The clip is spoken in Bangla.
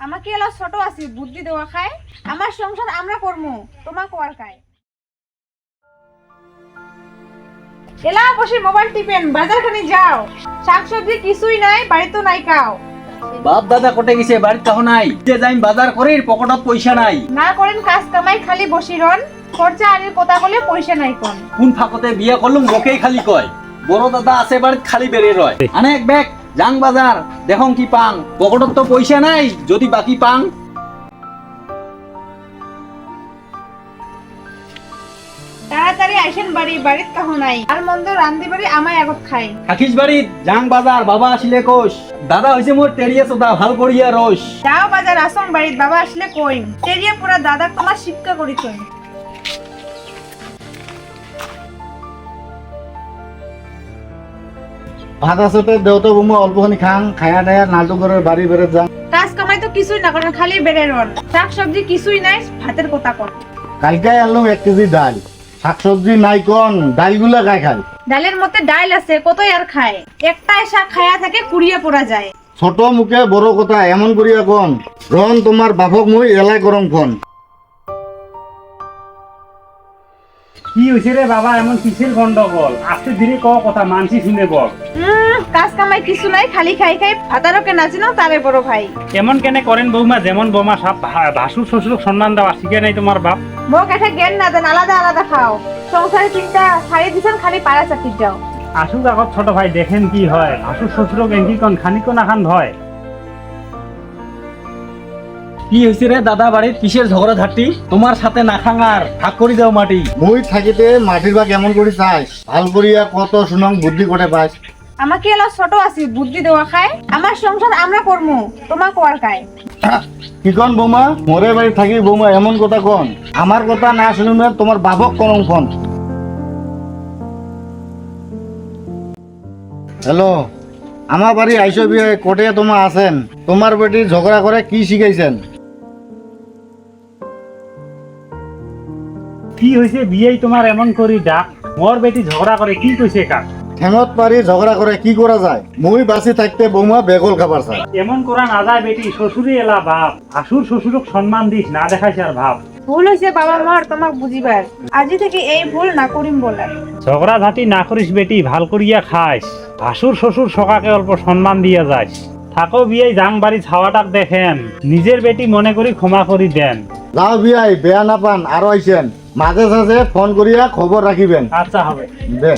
আমাকে এলা ছোট আছি বুদ্ধি দেওয়া খায়। আমার সংসার আমরা করব তোমাকে আর খায়। এলা বসে মোবাইল টিপেন বাজার খানি যাও। শাকসবজি কিছুই নাই বাড়িতে নাই কাও। বাপ দাদা কোটে গেছে বাড়িতে কাহো নাই। যে যাই বাজার করির পকেটত পয়সা নাই। না করেন কাজ কামাই খালি বসি রন। খরচা আনির কথা বলে পয়সা নাই কোন। কোন ফাঁকতে বিয়া করলুম লোকেই খালি কয়। বড় দাদা আছে বাড়িতে খালি বেড়ে রয়। অনেক ব্যাগ। যাং বাজার দেখং কি পাং? পকেটত তো পয়সা নাই যদি বাকি পাং। তাড়াতাড়ি আইসেন বাড়ি বাড়িত কাহো নাই। আর মন্দ রান্ধি বাড়ি আমায় আগত খাই। থাকিস বাড়িত যাং বাজার বাবা আসিলে কোষ দাদা হইছে মোর টেরিয়া সোদা ভালো করিয়া রস যাও বাজার আসন বাড়িত বাবা আসলে কইম। তেরিয়া পুরা দাদা তোমার শিক্ষা করি কইম ভাত আছে তো দেউতা বৌমা অল্পখানি খাং খায়া বাড়ি বেড়ে কাজ কামাই তো কিছুই না করেন খালি বেড়ে রন শাক সবজি কিছুই নাই ভাতের কথা কন কালকে আনলাম এক কেজি ডাল শাকসবজি নাই কন ডালগুলা ডালের মধ্যে ডাল আছে কতই আর খায়? একটাই শাক খায়া থাকে কুড়িয়ে পড়া যায়। ছোট মুখে বড় কথা এমন করিয়া কন? রন তোমার বাপক মুই এলাই করম ফোন। কি হয়েছে রে বাবা? এমন কিসের গন্ডগোল আস্তে ধীরে ক কথা মানসি শুনে বল। কাজ কামাই কিছু নাই খালি খাই খাই ভাতারও কেনা ছিল তারে বড় ভাই। এমন কেনে করেন বৌমা? যেমন বৌমা সব ভাসুর শ্বশুর সম্মান দেওয়া শিখে নাই তোমার বাপ। মোক একটা জ্ঞান না দেন আলাদা আলাদা খাও। সংসারে চিন্তা ছাড়িয়ে দিছেন খালি পাড়া চাকরির যাও আসুক আগত ছোট ভাই দেখেন কি হয়। ভাসুর শ্বশুর গেঙ্গি কন খানিক না খান ভয়। কি হয়েছে রে দাদা বাড়িত কিসের ঝগড়া ঝাটি তোমার সাথে না খাঙার ভাগ করি দাও মাটি। মুই থাকিতে মাটির ভাগ এমন করি চাইস ভালো করিয়া কত সুনাম বুদ্ধি করে পাইস আমাকে এলা ছোট আছি বুদ্ধি দেওয়া খায়। আমার সংসার আমরা করব তোমাকে আর খায়। কি কন বৌমা? মোরে বাড়ি থাকি বৌমা এমন কথা কন। আমার কথা না শুনুন তোমার বাপক করম ফোন হ্যালো আমার বাড়ি আইসো বিয়ে কোটে তোমার আছেন। তোমার বেটি ঝগড়া করে কি শিখাইছেন? কি হয়েছে বিয়েই তোমার এমন করি ডাক মোর বেটি ঝগড়া করে কি কইছে কাক? ঠেঙত পারি ঝগড়া করে কি করা যায়? মুই বাঁচি থাকতে বৌমা বেগল খাবার চাই। এমন করা না যায় বেটি শ্বশুরে এলা বাপ। ভাসুর শ্বশুরক সম্মান দিস না দেখাইস আর ভাব ভুল হয়েছে বাবা মার তোমাক বুঝিবার আজি থেকে এই ভুল না করিম বলার ঝগড়া ঝাঁটি না করিস বেটি ভালো করিয়া খাইস ভাসুর শ্বশুর সকাকে অল্প সম্মান দিয়া যাইস থাকো বিয়ে জাং বাড়ি ছাওয়াটাক দেখেন। নিজের বেটি মনে করি ক্ষমা করি দেন। যাও বিয়াই বেয়া না পান আরও আইছেন মাঝে সাঝে ফোন করিয়া খবর রাখিবেন। আচ্ছা হবে। দে।